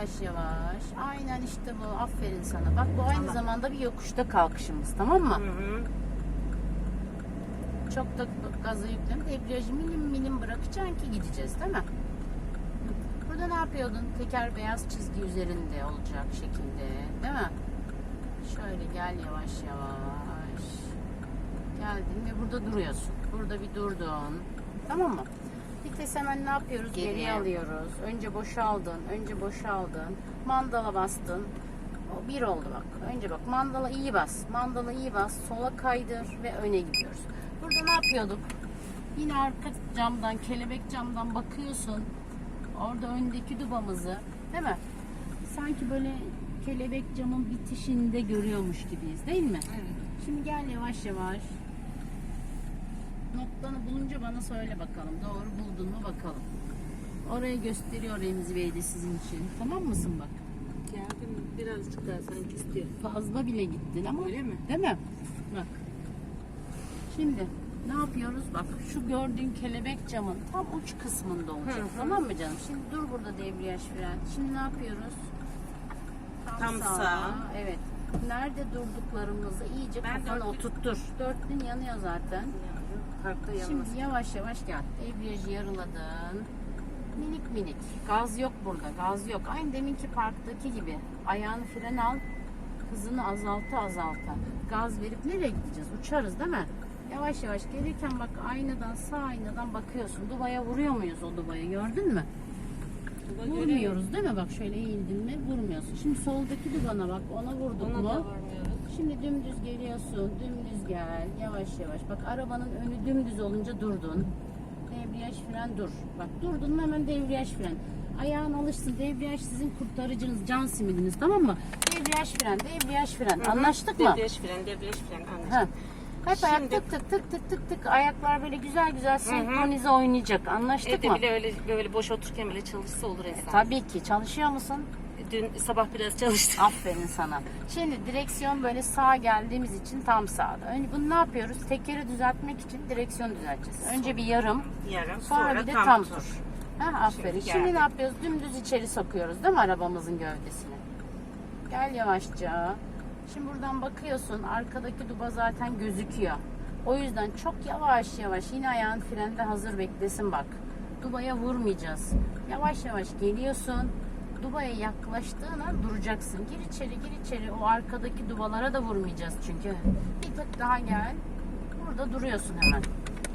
Yavaş yavaş. Aynen işte bu. Aferin sana. Bak bu aynı Tamam. zamanda bir yokuşta kalkışımız. Tamam mı? Hı hı. Çok da gazı yüklenip debriyajı milim milim bırakacaksın ki gideceğiz değil mi? Burada ne yapıyordun? Teker beyaz çizgi üzerinde olacak şekilde değil mi? Şöyle gel yavaş yavaş. Geldin ve burada duruyorsun. Burada bir durdun. Tamam mı? Vites hemen ne yapıyoruz? Geriye. Geriye alıyoruz. Önce boşaldın. Önce boşaldın. Mandala bastın. O bir oldu bak. Önce bak mandala iyi bas. Mandala iyi bas. Sola kaydır ve öne gidiyoruz. Burada ne yapıyorduk? Yine arka camdan, kelebek camdan bakıyorsun. Orada öndeki dubamızı değil mi? Sanki böyle kelebek camın bitişinde görüyormuş gibiyiz değil mi? Evet. Şimdi gel yavaş yavaş. Noktanı bulunca bana söyle bakalım. Doğru buldun mu bakalım. Orayı gösteriyor Remzi Bey de sizin için. Tamam mısın bak? Geldim birazcık daha sanki istiyor. Fazla bile gittin ama. Öyle mi? Değil mi? Bak. Şimdi ne yapıyoruz? Bak şu gördüğün kelebek camın tam uç kısmında olacak. Hı hı. Tamam mı canım? Şimdi dur burada debriyaj fren. Şimdi ne yapıyoruz? Tam sağ. Evet. Nerede durduklarımızı iyice Ben kafana dörtlü- oturttur. Dörtlün yanıyor zaten. Parkta yalnız. Şimdi yavaş yavaş gel. Debriyajı yarıladın. Minik minik. Gaz yok burada. Gaz yok. Aynı deminki parktaki gibi. Ayağını fren al. Hızını azalta azalta. Gaz verip nereye gideceğiz? Uçarız değil mi? Yavaş yavaş gelirken bak aynadan sağ aynadan bakıyorsun. Dubaya vuruyor muyuz o dubaya gördün mü? Vurmuyoruz değil mi? Bak şöyle eğildin mi vurmuyorsun. Şimdi soldaki dubana bak ona vurduk Ona mu? da varmıyoruz. Şimdi dümdüz geliyorsun, dümdüz gel, yavaş yavaş. Bak arabanın önü dümdüz olunca durdun. Debriyaj fren dur. Bak durdun mu hemen debriyaj fren. Ayağın alışsın. Debriyaj sizin kurtarıcınız, can simidiniz tamam mı? Debriyaj fren, debriyaj fren. Hı hı. Anlaştık mı? Debriyaj fren, debriyaj fren Ha. anlaştık. Hep ayak tık tık tık tık tık tık ayaklar böyle güzel güzel senkronize oynayacak. Anlaştık Evde mı? bile öyle böyle boş otururken bile çalışsa olur E, Esra. tabii ki. Çalışıyor musun? Dün sabah biraz çalıştım. Aferin sana. Şimdi direksiyon böyle sağa geldiğimiz için tam sağda. Önce bunu ne yapıyoruz? Tekeri düzeltmek için direksiyon düzelteceğiz. Önce bir yarım, Yarım sonra, bir de tam, tur. Ha, aferin. Şimdi Şimdi, ne yapıyoruz? Dümdüz içeri sokuyoruz değil mi arabamızın gövdesini? Gel yavaşça. Şimdi buradan bakıyorsun arkadaki duba zaten gözüküyor. O yüzden çok yavaş yavaş yine ayağın frende hazır beklesin bak. Dubaya vurmayacağız. Yavaş yavaş geliyorsun. Dubaya yaklaştığın an duracaksın. Gir içeri gir içeri. O arkadaki dubalara da vurmayacağız çünkü. Bir tık daha gel. Burada duruyorsun hemen.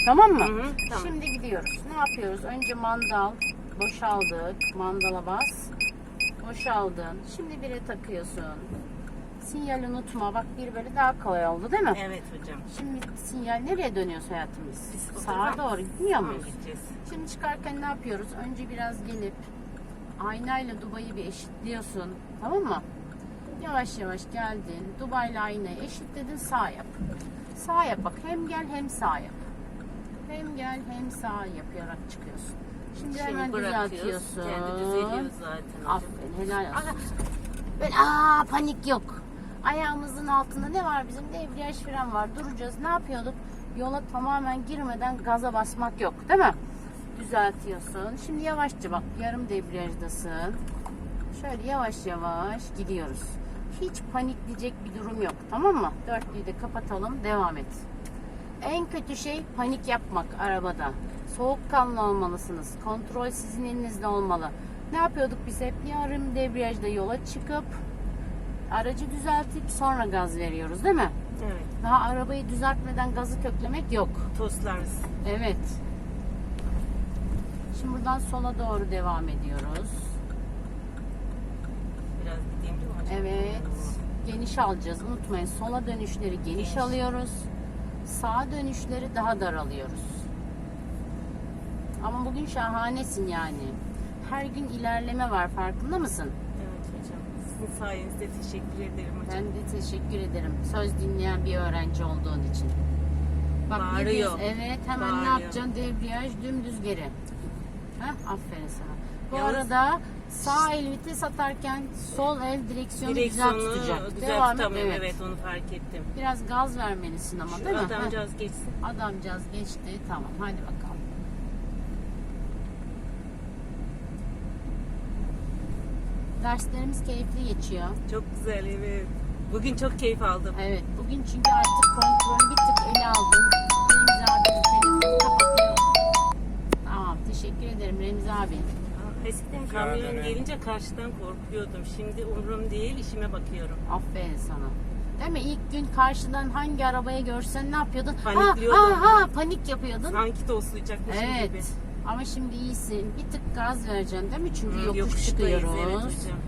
Tamam mı? Hı hı, tamam. Şimdi gidiyoruz. Ne yapıyoruz? Önce mandal boşaldık. Mandala bas. Boşaldın. Şimdi bire takıyorsun. Sinyal unutma. Bak bir böyle daha kolay oldu değil mi? Evet hocam. Şimdi sinyal nereye dönüyoruz hayatımız? Biz Sağa doğru gitmiyor muyuz? gideceğiz. Şimdi çıkarken ne yapıyoruz? Önce biraz gelip aynayla Dubai'yi bir eşitliyorsun. Tamam mı? Yavaş yavaş geldin. Dubai'yle aynayı eşitledin. Sağ yap. Sağ yap bak. Hem gel hem sağ yap. Hem gel hem sağ yaparak çıkıyorsun. Şimdi, hemen Şimdi bırakıyoruz. düzeltiyorsun. Kendi düzeliyor zaten. Aferin helal olsun. Böyle aa panik yok. Ayağımızın altında ne var bizim? Debriyaj fren var. Duracağız. Ne yapıyorduk? Yola tamamen girmeden gaza basmak yok. Değil mi? Düzeltiyorsun. Şimdi yavaşça bak yarım debriyajdasın. Şöyle yavaş yavaş gidiyoruz. Hiç panikleyecek bir durum yok. Tamam mı? Dörtlüyü de kapatalım. Devam et. En kötü şey panik yapmak arabada. Soğukkanlı olmalısınız. Kontrol sizin elinizde olmalı. Ne yapıyorduk biz hep? Yarım debriyajda yola çıkıp aracı düzeltip sonra gaz veriyoruz değil mi? Evet. Daha arabayı düzeltmeden gazı köklemek yok. Tostlarız. Evet. Şimdi buradan sola doğru devam ediyoruz. Biraz gideyim değil mi hocam? Evet. Geniş alacağız. Unutmayın sola dönüşleri geniş, Geniş. alıyoruz. Sağ dönüşleri daha dar alıyoruz. Ama bugün şahanesin yani. Her gün ilerleme var farkında mısın? Evet hocam. Sizin sayenizde teşekkür ederim hocam. Ben de teşekkür ederim. Söz dinleyen bir öğrenci olduğun için. Bak ne Bağırıyor. Evet hemen ne Bağırıyor. yapacaksın? Debriyaj dümdüz geri. Heh, aferin sana. Bu Yalnız- arada sağ el vites atarken sol el direksiyonu, Direksiyonu güzel tutacak. güzel Devam et. tutamıyorum. Evet. Onu fark ettim. Biraz gaz vermelisin ama Şu değil mi? Heh. adamcağız geçsin. Adamcağız geçti. Tamam hadi bakalım. Derslerimiz keyifli geçiyor. Çok güzel evet. Bugün çok keyif aldım. Evet bugün çünkü artık kontrolü bir tık ele aldım. Ederim Remzi abi. Eskiden kamyon gelince karşıdan korkuyordum. Şimdi umurum değil işime bakıyorum. Aferin sana. Değil mi? İlk gün karşıdan hangi arabayı görsen ne yapıyordun? Panikliyordum. Ha, ha, ha, panik yapıyordun. Sanki toslayacakmışım Evet. gibi. Ama şimdi iyisin. Bir tık gaz vereceksin değil mi? Çünkü Hı, yokuş yokuştayız, çıkıyoruz. Evet hocam.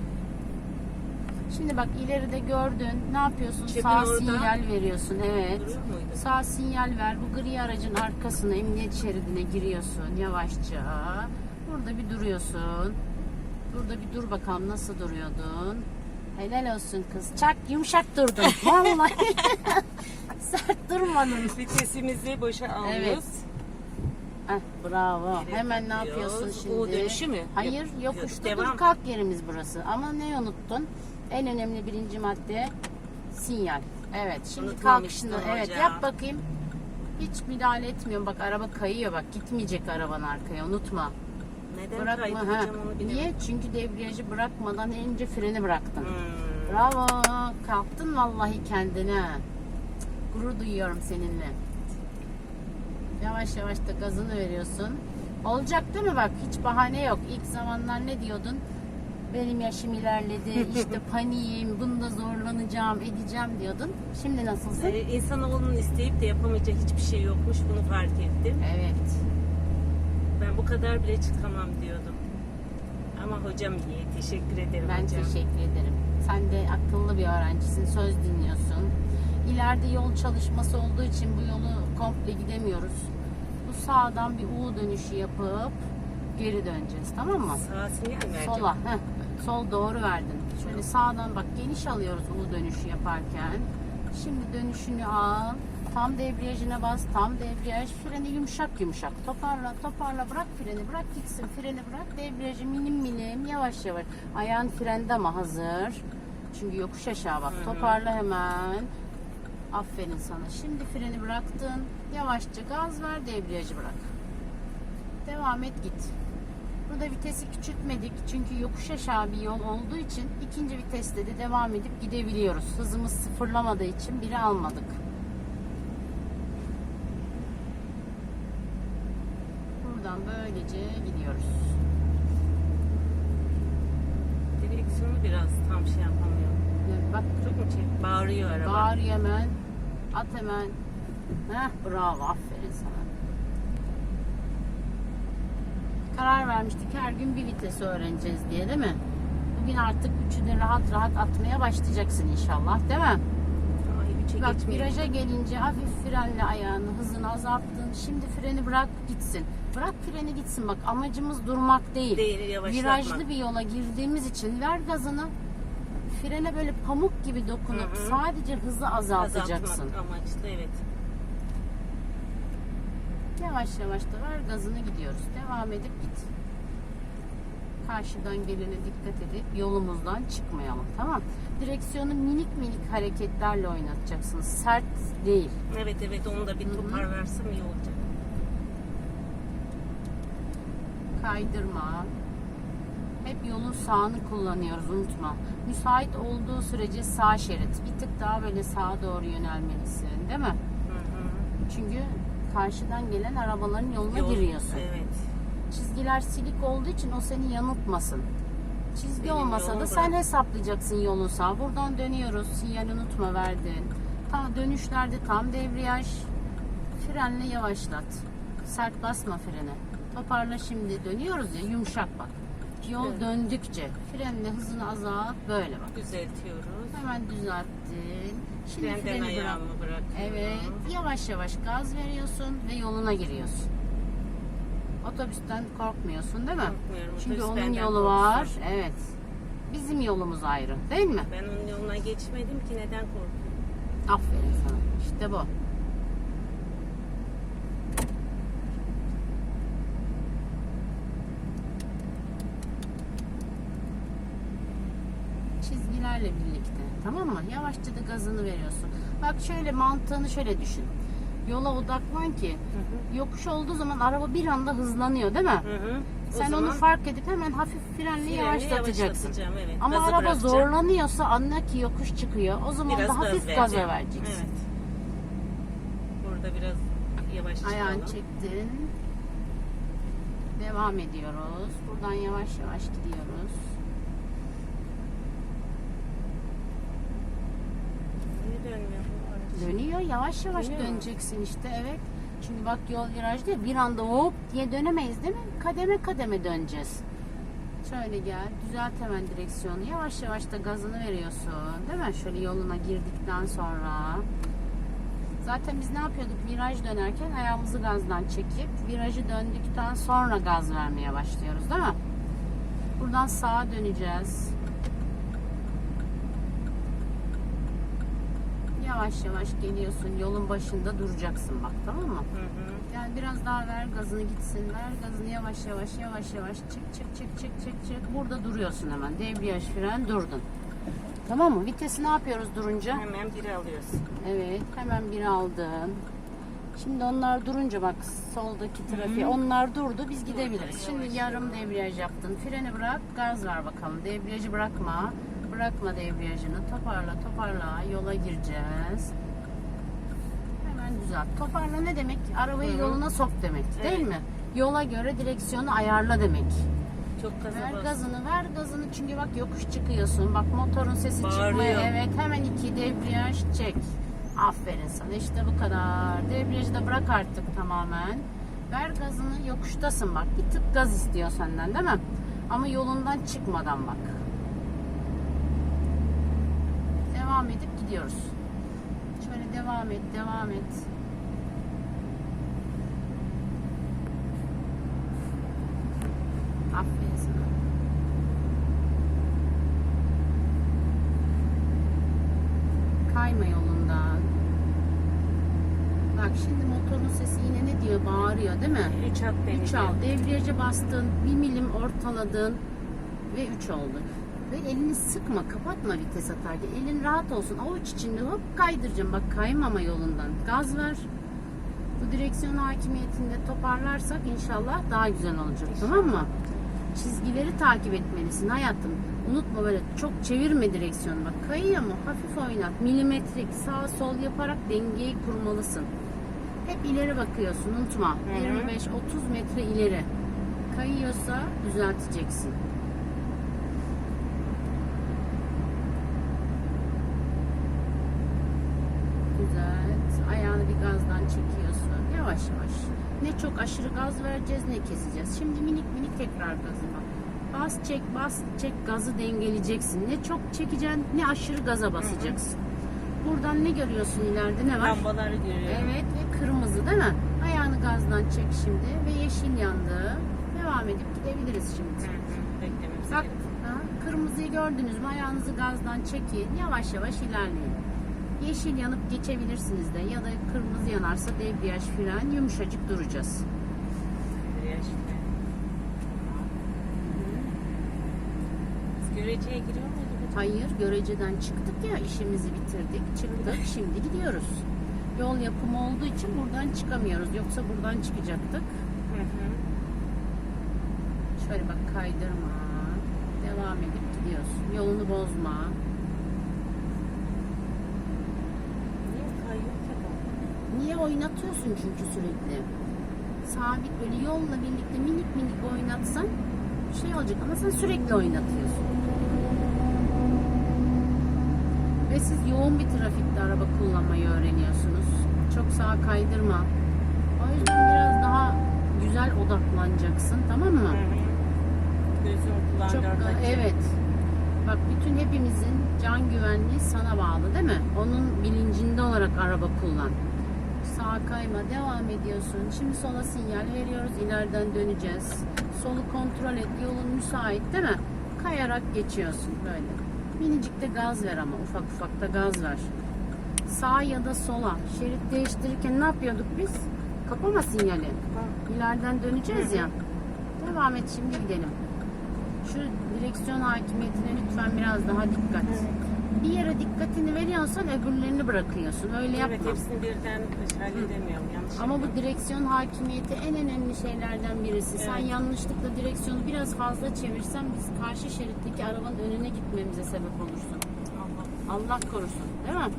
Şimdi bak ileride gördün. Ne yapıyorsun? Çepin Sağ orada. sinyal veriyorsun. Evet. Sağ sinyal ver. Bu gri aracın arkasına emniyet şeridine giriyorsun yavaşça. Burada bir duruyorsun. Burada bir dur bakalım nasıl duruyordun. Helal olsun kız. Çak yumuşak durdun. Vallahi. Sert durmadın. Vitesimizi boşa alıyoruz. Evet. Heh, bravo. Geri Hemen ne yapıyorsun şimdi? U dönüşü mü? Hayır, Yok, yokuşta devam. dur kalk yerimiz burası. Ama ne unuttun? En önemli birinci madde sinyal. Evet, şimdi kalkışında evet yap bakayım. Hiç müdahale etmiyorum. Bak araba kayıyor bak. Gitmeyecek araban arkaya. Unutma. Neden Bırakma ha. Niye? Çünkü debriyajı bırakmadan önce freni bıraktın. Hmm. Bravo. Kalktın vallahi kendine. Gurur duyuyorum seninle. Yavaş yavaş da gazını veriyorsun. Olacak değil mi bak? Hiç bahane yok. İlk zamanlar ne diyordun? Benim yaşım ilerledi. işte paniğim. Bunda zorlanacağım, edeceğim diyordun. Şimdi nasılsın? Ee, insanoğlunun isteyip de yapamayacağı hiçbir şey yokmuş. Bunu fark ettim. Evet. Ben bu kadar bile çıkamam diyordum. Ama hocam iyi. Teşekkür ederim Ben hocam. teşekkür ederim. Sen de akıllı bir öğrencisin. Söz dinliyorsun. İleride yol çalışması olduğu için bu yolu komple gidemiyoruz. Bu sağdan bir U dönüşü yapıp geri döneceğiz. Tamam mı? Sağ sinyal mi Sola. Heh. Sol doğru verdin. Şöyle sağdan bak geniş alıyoruz U dönüşü yaparken. Şimdi dönüşünü al. Tam debriyajına bas. Tam debriyaj. Freni yumuşak yumuşak. Toparla toparla. Bırak freni. Bırak gitsin. Freni bırak. Debriyajı minim minim. Yavaş yavaş. Ayağın frende ama hazır. Çünkü yokuş aşağı bak. Hı hı. Toparla hemen. Aferin sana. Şimdi freni bıraktın. Yavaşça gaz ver. Debriyajı bırak. Devam et git. Burada vitesi küçültmedik çünkü yokuş aşağı bir yol olduğu için ikinci viteste de devam edip gidebiliyoruz. Hızımız sıfırlamadığı için biri almadık. Buradan böylece gidiyoruz. Direksiyonu biraz tam şey yapamıyorum. Evet, bak Çok mu şey? Bağırıyor araba. bağırıyor hemen. At hemen. Heh, bravo aferin sana. Karar vermiştik her gün bir vitesi öğreneceğiz diye değil mi? Bugün artık üçünü rahat rahat atmaya başlayacaksın inşallah değil mi? Ay Bak viraja gelince hafif frenle ayağını hızını azalttın. Şimdi freni bırak gitsin. Bırak freni gitsin bak amacımız durmak değil. Değil. Virajlı bir yola girdiğimiz için ver gazını. Frene böyle pamuk gibi dokunup Hı hı. sadece hızı azaltacaksın. Azaltmak amaçlı evet. Yavaş yavaş da ver gazını gidiyoruz. Devam edip git. Karşıdan gelene dikkat edip yolumuzdan çıkmayalım. Tamam. Direksiyonu minik minik hareketlerle oynatacaksınız. Sert değil. Evet evet onu da bir hı. toparlarsam iyi olacak. kaydırma. Hep yolun sağını kullanıyoruz unutma. Müsait olduğu sürece sağ şerit. Bir tık daha böyle sağa doğru yönelmelisin değil mi? Hı hı. Çünkü karşıdan gelen arabaların yoluna Yol- giriyorsun. Evet. Çizgiler silik olduğu için o seni yanıltmasın. Çizgi Benim olmasa da sen hesaplayacaksın yolun sağ. Buradan dönüyoruz. Sinyal unutma verdin. Tam dönüşlerde tam debriyaj. Frenle yavaşlat. Sert basma frene. Toparla şimdi dönüyoruz ya yumuşak bak. Yol Evet. döndükçe frenle hızını azalt böyle bak. Düzeltiyoruz. Hemen düzelttin. Şimdi Frenden freni bırak. ayağımı bırakıyorum. Evet, yavaş yavaş gaz veriyorsun ve yoluna giriyorsun. Otobüsten korkmuyorsun değil mi? Korkmuyorum, Çünkü otobüs onun benden yolu var. korksun. Evet. Bizim yolumuz ayrı, değil mi? Ben onun yoluna geçmedim ki neden korkuyorum? Aferin sana. İşte bu. Çizgilerle birlikte. Tamam mı? Yavaşça da gazını veriyorsun. Bak şöyle mantığını şöyle düşün. Yola odaklan ki yokuş olduğu zaman araba bir anda hızlanıyor değil mi? Hı hı. O Sen onu zaman fark edip hemen hafif frenle freni yavaşlatacaksın. yavaşlatacağım, Evet. Ama Gazı araba bırakacağım. zorlanıyorsa anla ki yokuş çıkıyor. O zaman da hafif gaz gaza vereceğim. vereceksin. Evet. Burada biraz yavaş Ayağını çıkalım. çektin. Devam ediyoruz. Buradan yavaş yavaş gidiyoruz. Niye dönmüyor bu araç? Dönüyor. Yavaş yavaş Dönüyor mu? döneceksin işte. Evet. Çünkü bak yol virajda ya, bir anda hop diye dönemeyiz değil mi? Kademe kademe döneceğiz. Şöyle gel. Düzelt hemen direksiyonu. Yavaş yavaş da gazını veriyorsun. Değil mi? Şöyle yoluna girdikten sonra. Zaten biz ne yapıyorduk? Viraj dönerken ayağımızı gazdan çekip virajı döndükten sonra gaz vermeye başlıyoruz değil mi? Buradan sağa döneceğiz. Yavaş yavaş geliyorsun. Yolun başında duracaksın bak tamam mı? Hı hı. Yani biraz daha ver gazını gitsin. Ver gazını yavaş yavaş yavaş yavaş çık çık çık çık çık çık. Burada duruyorsun hemen. Debriyaj fren durdun. Tamam mı? Vitesi ne yapıyoruz durunca? Hemen biri alıyorsun. Evet, hemen bir aldın. Şimdi onlar durunca bak soldaki trafiğe onlar durdu biz gidebiliriz. Şimdi yarım debriyaj yaptın. Freni bırak, gaz ver bakalım. Debriyajı bırakma. Bırakma debriyajını. Toparla, toparla. Yola gireceğiz. Hemen düzelt. Toparla ne demek? Arabayı Hı hı. yoluna sok demek, değil Evet. mi? Yola göre direksiyonu ayarla demek. Çok gaza Ver bas. gazını, ver gazını çünkü bak yokuş çıkıyorsun. Bak motorun sesi Bağırıyor. çıkmaya. Evet hemen iki debriyaj çek. Aferin sana işte bu kadar. Debriyajı da bırak artık tamamen. Ver gazını yokuştasın bak. Bir tık gaz istiyor senden değil mi? Ama yolundan çıkmadan bak. Devam edip gidiyoruz. Şöyle devam et, devam et. Aferin sana. Kayma yolundan. Bak şimdi motorun sesi yine ne diyor? Bağırıyor değil mi? 3 at beni. 3 al. Debriyaja bastın. 1 milim ortaladın. Ve 3 oldu. Ve elini sıkma. Kapatma vites atarken. Elin rahat olsun. Avuç içinde hop kaydıracağım. Bak kaymama yolundan. Gaz ver. Bu direksiyon hakimiyetinde toparlarsak inşallah daha güzel olacak. Tamam mı? Çizgileri takip etmelisin hayatım. Unutma böyle çok çevirme direksiyonu. Bak kayıyor mu? Hafif oynat. Milimetrik sağ sol yaparak dengeyi kurmalısın. Hep ileri bakıyorsun unutma. hı. 25-30 metre ileri. Kayıyorsa düzelteceksin. Düzelt. Ayağını bir gazdan çekiyorsun. Yavaş yavaş. Ne çok aşırı gaz vereceğiz ne keseceğiz. Şimdi minik minik tekrar gazına. Bas çek bas çek gazı dengeleyeceksin. Ne çok çekeceksin ne aşırı gaza basacaksın. Buradan ne görüyorsun ileride ne var? Lambaları görüyorum. Evet ve kırmızı değil mi? Ayağını gazdan çek şimdi ve yeşil yandı. Devam edip gidebiliriz Hı şimdi. hı. Beklememiz Bak ha, kırmızıyı gördünüz mü? Ayağınızı gazdan çekin. Yavaş yavaş ilerleyin. Yeşil yanıp geçebilirsiniz de ya da kırmızı yanarsa debriyaj fren yumuşacık duracağız. Debriyaj fren. Biz Göreceğe giriyor muyduk? Hayır göreceden çıktık ya işimizi bitirdik. Çıktık şimdi gidiyoruz. Yol yapımı olduğu için buradan çıkamıyoruz. Yoksa buradan çıkacaktık. Hı hı. Şöyle bak kaydırma. Devam edip gidiyorsun. Yolunu bozma. Niye kayıyor ki bu? Niye oynatıyorsun çünkü sürekli? Sabit böyle yolla birlikte minik minik oynatsan şey olacak ama sen sürekli oynatıyorsun. Ve siz yoğun bir trafikte araba kullanmayı öğreniyorsunuz. Çok sağa kaydırma. O yüzden biraz daha güzel odaklanacaksın tamam mı? Çok evet. Bak bütün hepimizin can güvenliği sana bağlı değil mi? Onun bilincinde olarak araba kullan. Sağa kayma devam ediyorsun. Şimdi sola sinyal veriyoruz. ileriden döneceğiz. Solu kontrol et. Yolun müsait değil mi? Kayarak geçiyorsun böyle. Minicik de gaz ver ama ufak ufak da gaz ver. Sağ ya da sola. Şerit değiştirirken ne yapıyorduk biz? Kapama sinyali. İleriden döneceğiz ya. Devam et şimdi gidelim. Şu direksiyon hakimiyetine lütfen biraz daha dikkat. Bir yere dikkatini veriyorsan öbürlerini bırakıyorsun. Öyle yapma. Evet hepsini birden halledemiyorum. Yanlış Ama bu direksiyon hakimiyeti en önemli şeylerden birisi. Sen Evet. yanlışlıkla direksiyonu biraz fazla çevirsen biz karşı şeritteki arabanın önüne gitmemize sebep olursun. Allah. Allah korusun değil mi?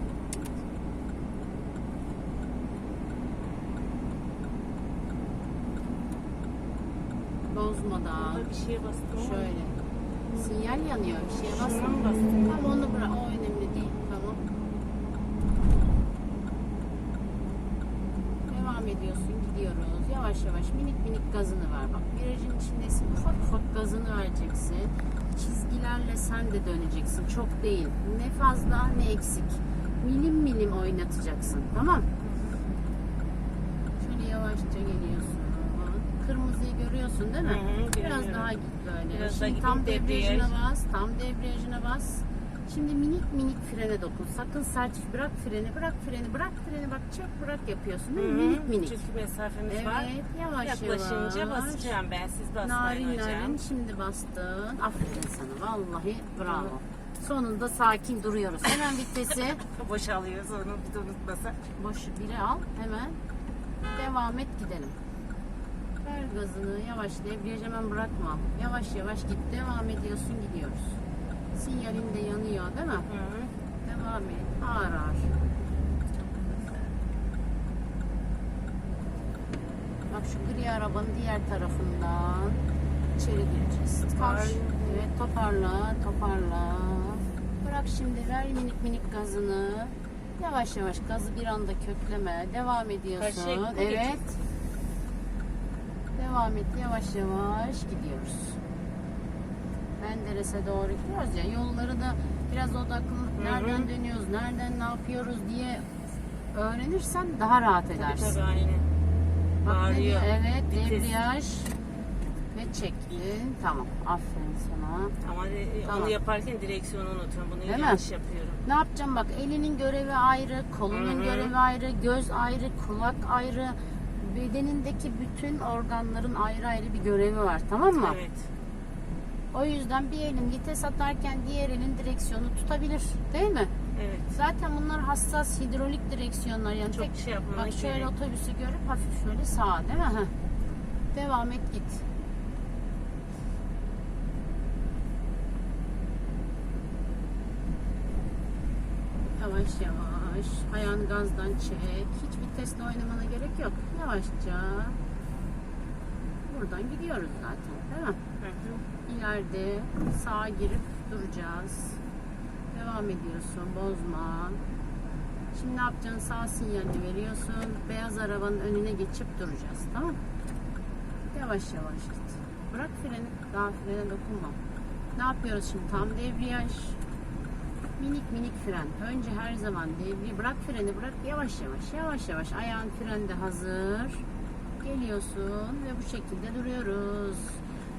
Bozmadan. Burada bir şeye bastım ama Şöyle. Sinyal yanıyor. Bir şeye mı bastım? Tamam onu bırak. O önemli değil. Tamam. Devam ediyorsun. Gidiyoruz. Yavaş yavaş minik minik gazını ver. Bak virajın içindesin. Ufak ufak gazını vereceksin. Çizgilerle sen de döneceksin. Çok değil. Ne fazla ne eksik. Milim milim oynatacaksın. Tamam. Şöyle yavaşça geliyorsun. Kırmızıyı görüyorsun değil mi? Hı hı, Biraz görüyorum. daha git böyle. Biraz daha Şimdi gideyim, tam debriyajına debriyaj. bas. Tam debriyajına bas. Şimdi minik minik frene dokun. Sakın sert bırak freni, bırak freni, bırak freni. Bak çek bırak yapıyorsun. değil mi? Minik minik. Çünkü mesafemiz Evet, var. yavaş Yaklaşınca yavaş. basacağım ben. Siz basmayın Narin hocam. narin şimdi bastın. Aferin sana. Vallahi bravo. Sonunda sakin duruyoruz. Hemen vitesi Boşalıyoruz onu bir de unutmasak. boşu biri al. Hemen devam et gidelim. Ver gazını yavaş debriyaj hemen bırakma. Yavaş yavaş git. Devam ediyorsun gidiyoruz. Sinyalin de yanıyor değil mi? Hı hı. Devam et. Ağır ağır. Bak şu gri arabanın diğer tarafından içeri gireceğiz. Ay. Evet toparla toparla. Bırak şimdi ver minik minik gazını. Yavaş yavaş gazı bir anda kökleme. Devam ediyorsun. Karşıya evet. Devam et yavaş yavaş gidiyoruz. Menderes'e doğru gidiyoruz ya yolları da biraz hı. nereden dönüyoruz, nereden ne yapıyoruz diye öğrenirsen daha rahat Tabii edersin. tabii aynen. Bak ne diyor? Bağırıyor. Evet, debriyaj ve çektin. Tamam, aferin sana. Ama de- Tamam. onu yaparken direksiyonu unutuyorum. Bunu Değil mi? yanlış yapıyorum. Ne yapacağım bak elinin görevi ayrı, kolunun Hı hı. görevi ayrı, göz ayrı, kulak ayrı. Bedenindeki bütün organların ayrı ayrı bir görevi var tamam mı? Evet. O yüzden bir elin vites atarken diğer elin direksiyonu tutabilir değil mi? Evet. Zaten bunlar hassas hidrolik direksiyonlar yani Çok tek şey yapmana bak şöyle gerek. otobüsü görüp hafif şöyle sağa değil mi? Heh. Devam et git. Yavaş yavaş ayağını gazdan çek. Hiç vitesle oynamana gerek yok. Yavaşça. Buradan gidiyoruz zaten değil mi? Hı hı. İleride sağa girip duracağız. Devam ediyorsun, bozma. Şimdi ne yapacaksın? Sağ sinyalini veriyorsun. Beyaz arabanın önüne geçip duracağız. Tamam mı? Yavaş yavaş git. Bırak freni. Daha frene dokunma. Ne yapıyoruz şimdi? Tam debriyaj. Minik minik fren. Önce her zaman devri bırak freni bırak yavaş yavaş yavaş yavaş ayağın frende hazır. Geliyorsun ve bu şekilde duruyoruz.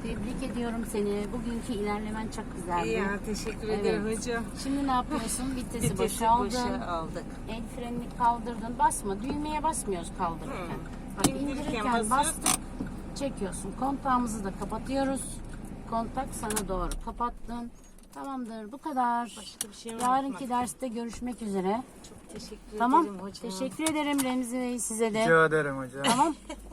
Tebrik ediyorum seni. Bugünkü ilerlemen çok güzeldi. Ya teşekkür Evet. ederim hocam. Şimdi ne yapıyorsun? Vitesi, Vitesi boşaldın. boşa aldık. El frenini kaldırdın. Basma. Düğmeye basmıyoruz kaldırırken. Hı. Bak İndirirken bastık. Çekiyorsun. Kontağımızı da kapatıyoruz. Kontak sana doğru kapattın. Tamamdır. Bu kadar. Başka bir şey mi Yarınki derste görüşmek üzere. Çok teşekkür Tamam. ederim hocam. Teşekkür ederim Remzi Bey size de. Rica ederim hocam. Tamam.